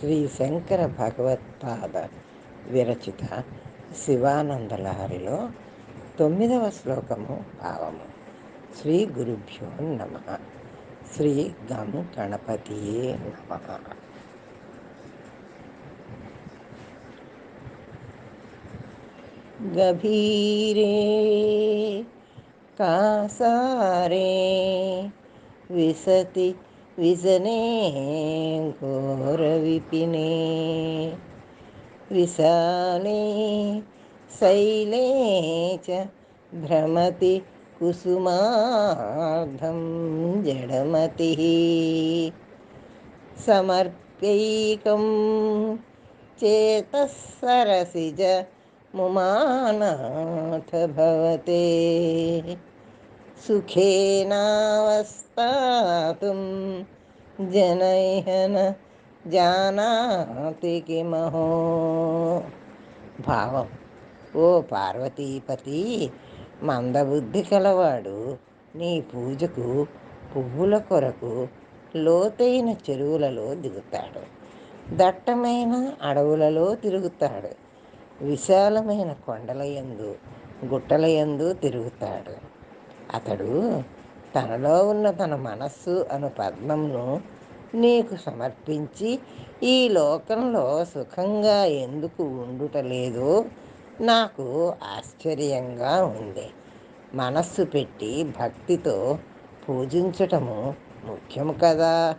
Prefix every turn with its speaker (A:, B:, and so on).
A: శ్రీ శంకర భగవత్పాద విరచిత శివానందలహరిలో తొమ్మిదవ శ్లోకము భావము శ్రీ గురుభ్యో నమ. శ్రీ గం గణపతియే నమ. గభీరే కాసారే విసతి విజనే घोरविपिने विशाले शैले च भ्रमति कुसुमार्धं जडमतिः। समर्प्यैकं चेतः मुमानाथ भवते। सुखेनावस्थातुं जनैः न జానాతి కిమహో భావం. ఓ పార్వతీపతి మందబుద్ధి కలవాడు. నీ పూజకు పువ్వుల కొరకు లోతైన చెరువులలో దిగుతాడు. దట్టమైన అడవులలో తిరుగుతాడు. విశాలమైన కొండలయందు గుట్టలయందు తిరుగుతాడు. అతడు తనలో ఉన్న తన మనస్సు అను పద్మంను నీకు సమర్పించి ఈ లోకంలో సుఖంగా ఎందుకు ఉండుటలేదో? నాకు ఆశ్చర్యంగా ఉంది. మనస్సు పెట్టి భక్తితో పూజించటము ముఖ్యం కదా?